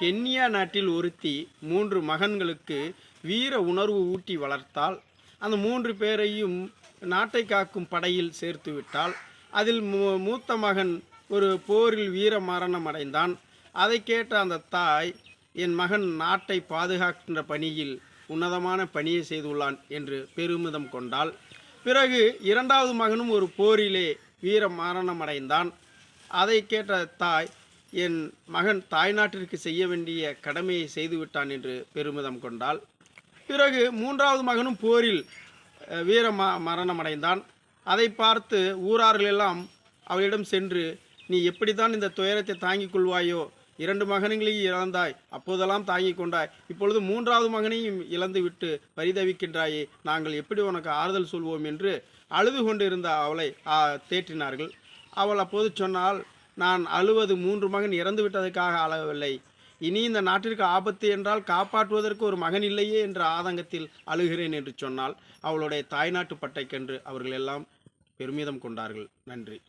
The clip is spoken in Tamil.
கென்யா நாட்டில் ஒருத்தி மூன்று மகன்களுக்கு வீர உணர்வு ஊட்டி வளர்த்தால் அந்த மூன்று பேரையும் நாட்டை காக்கும் படையில் சேர்த்து விட்டால் அதில் மூ- மூத்த மகன் ஒரு போரில் வீர மரணம் அடைந்தான். அதை கேட்ட அந்த தாய் என் மகன் நாட்டை பாதுகாக்கின்ற பணியில் உன்னதமான பணியை செய்துள்ளான் என்று பெருமிதம் கொண்டாள். பிறகு இரண்டாவது மகனும் ஒரு போரிலே வீர மரணம் அடைந்தான். அதை கேட்ட தாய் என் மகன் தாய்நாட்டிற்கு செய்ய வேண்டிய கடமையை செய்துவிட்டான் என்று பெருமிதம் கொண்டாள். பிறகு மூன்றாவது மகனும் போரில் வீர ம மரணமடைந்தான். அதை பார்த்து ஊரார்கள் எல்லாம் அவளிடம் சென்று நீ எப்படித்தான் இந்த துயரத்தை தாங்கிக் கொள்வாயோ? இரண்டு மகன்களையும் இழந்தாய் அப்போதெல்லாம் தாங்கிக் கொண்டாய். இப்பொழுது மூன்றாவது மகனையும் இழந்து விட்டு பரிதவிக்கின்றாயே நாங்கள் எப்படி உனக்கு ஆறுதல் சொல்வோம்? என்று அழுது கொண்டிருந்த அவளை தேற்றினார்கள். அவள் அப்போது சொன்னால் நான் அழுவது மூன்று மகன் இறந்து விட்டதற்காக அழவில்லை. இனி இந்த நாட்டிற்கு ஆபத்து என்றால் காப்பாற்றுவதற்கு ஒரு மகன் இல்லையே என்ற ஆதங்கத்தில் அழுகிறேன் என்று சொன்னால் அவளுடைய தாய்நாட்டு பட்டைக்கென்று அவர்கள் எல்லாம் பெருமிதம் கொண்டார்கள். நன்றி.